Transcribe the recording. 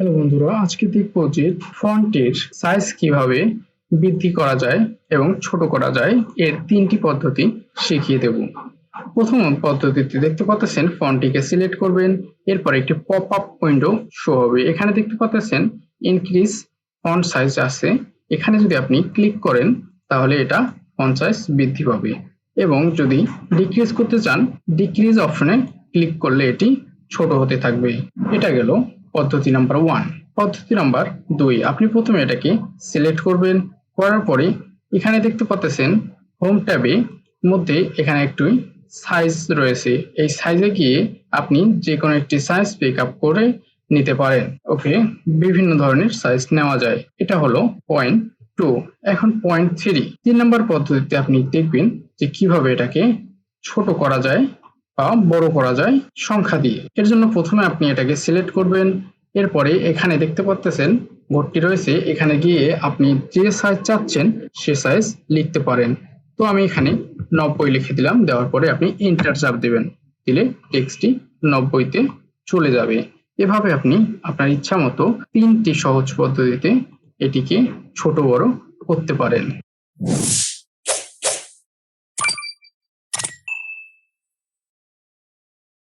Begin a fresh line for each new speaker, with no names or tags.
Hello বন্ধুরা, আজকে দেখব যে ফন্টের সাইজ কীভাবে বৃদ্ধি করা যায় এবং ছোট করা যায়, এর তিনটি পদ্ধতি শিখিয়ে দেব। প্রথম পদ্ধতিতে দেখতে পাচ্ছেন ফন্টটিকে সিলেক্ট করবেন, এরপর একটি পপ আপ উইন্ডো শো হবে। এখানে দেখতে পাচ্ছেন ইনক্রিজ ফন্ট সাইজ আছে। এখানে যদি আপনি ক্লিক করেন, তাহলে এটা ফন্ট সাইজ বৃদ্ধি পাবে। এবং যদি ডিক্রিজ করতে চান ডিক্রিজ অপশনে ক্লিক করলে এটি ছোট হতে থাকবে। এটা গেল পদ্ধতি নাম্বার ওয়ান পদ্ধতি নাম্বার দুই। আপনি প্রথমে এটাকে সিলেক্ট করবেন, করার পরে এখানে দেখতে পাচ্ছেন হোম ট্যাবে মধ্যে এখানে একটি সাইজ রয়েছে। এই সাইজে গিয়ে আপনি যে কোনো একটি সাইজ পিক আপ করে নিতে পারেন। ওকে বিভিন্ন ধরনের সাইজ নেওয়া যায়। এটা হলো পয়েন্ট টু এখন পয়েন্ট থ্রি তিন নম্বর পদ্ধতিতে আপনি দেখবেন যে কীভাবে এটাকে ছোট করা যায়। বা বড় করা যায় সংখ্যা দিয়ে। এর জন্য প্রথমে আপনি এটাকে সিলেক্ট করবেন। এরপরে এখানে দেখতে পাচ্ছেন ভর্তি রয়েছে। এখানে গিয়ে আপনি যে সাইজ চাচ্ছেন, সে সাইজ লিখতে পারেন। তো আমি এখানে নব্বই লিখে দিলাম। দেওয়ার পরে আপনি ইন্টার চাপ দেবেন। দিলে টেক্সটটি নব্বইতে চলে যাবে। এভাবে আপনি আপনার ইচ্ছা মতো তিনটি সহজ পদ্ধতিতে এটিকে ছোট বড় করতে পারেন।